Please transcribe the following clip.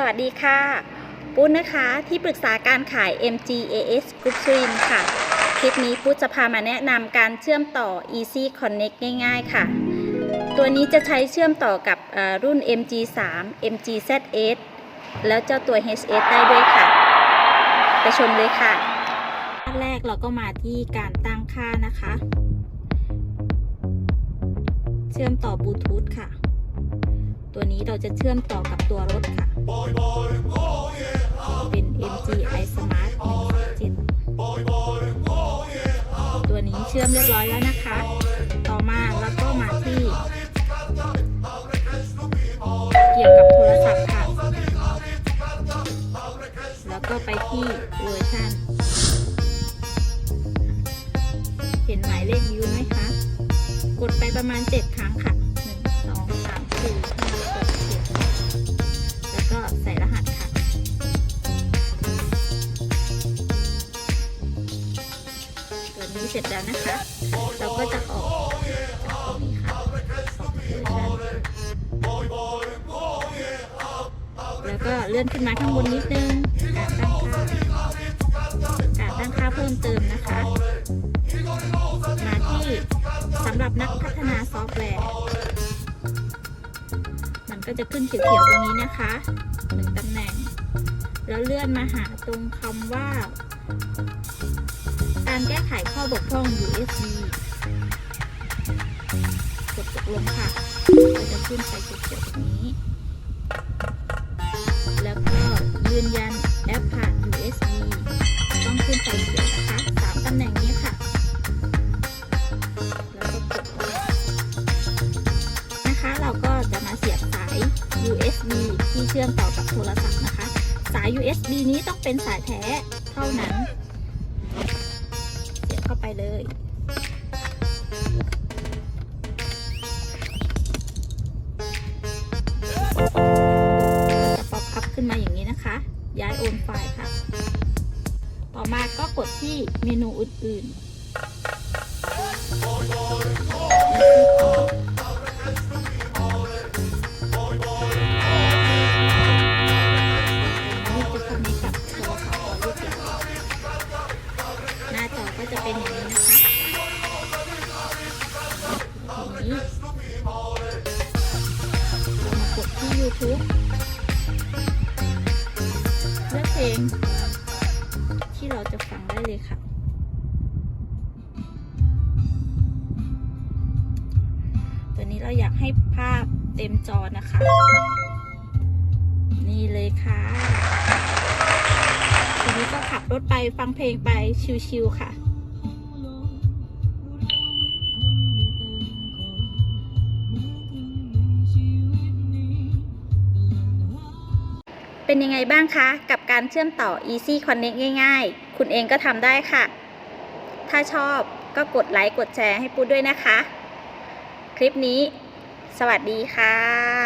สวัสดีค่ะ ปุ้นนะคะ ที่ปรึกษาการขาย MGAS Group Swim ค่ะ คลิปนี้ปุ้นจะพามาแนะนำการเชื่อมต่อ Easy Connect ง่าย ๆ ค่ะ ตัวนี้จะใช้เชื่อมต่อกับรุ่น MG3 MGZS แล้วเจ้าตัว HS ได้ด้วยค่ะ ไปชมเลยค่ะขั้นแรกเราก็มาที่การตั้งค่านะคะ เชื่อมต่อบลูทูธค่ะ ตัวนี้เราจะเชื่อมต่อกับตัวรถค่ะ เป็น MGI Smart 1.7ตัวนี้เชื่อมเรียบร้อยแล้วนะคะ ต่อมาแล้วก็มาที่ เกี่ยวกับโทรศัพท์ค่ะ แล้วก็ไปที่เวอร์ชันเห็นหมายเลขยูไหมคะ กดไปประมาณ 7 ค่ะ นี้เสร็จแล้วนะคะ เราก็จะออกจากตรงนี้ค่ะแล้วก็เลื่อนขึ้นมาข้างบนนิดนึงการตั้งค่าการตั้งค่าเพิ่มเติมนะคะ มาที่สำหรับนักพัฒนาซอฟต์แวร์ มันก็จะขึ้นเขียวๆตรงนี้นะคะหนึ่งตำแหน่ง แล้วเลื่อนมาหาตรงคำว่า การแก้ไขข้อบกพร่อง USB กดตกลงค่ะก็จะขึ้นไปเขียวๆตรงนี้ แล้วก็ยืนยันแอปผ่าน USB ต้องขึ้นไปเขียวนะคะสามตำแหน่งนี้ค่ะ แล้วก็กดนะคะ เราก็จะมาเสียบสาย USB ที่เชื่อมต่อกับโทรศัพท์นะคะ สาย USB นี้ต้องเป็นสายแท้เท่านั้น ไปเลย จะป๊อปอัพขึ้นมาอย่างนี้นะคะ ย้ายโอนไฟล์ค่ะ ต่อมาก็กดที่เมนูอื่นๆ จะเป็นอย่างนี้นะคะทีนี้เรามกดที่ YouTube เลือกเพลงที่เราจะฟังได้เลยค่ะตัวนี้เราอยากให้ภาพเต็มจอนะคะ นี่เลยค่ะทีนี้ก็ขับรถไปฟังเพลงไปชิวๆค่ะ เป็นยังไงบ้างคะ กับการเชื่อมต่อ Easy Connect ง่าย ๆ คุณเองก็ทำได้ค่ะ ถ้าชอบก็กดไลค์กดแชร์ให้ปุ๊ดด้วยนะคะ คลิปนี้ สวัสดีค่ะ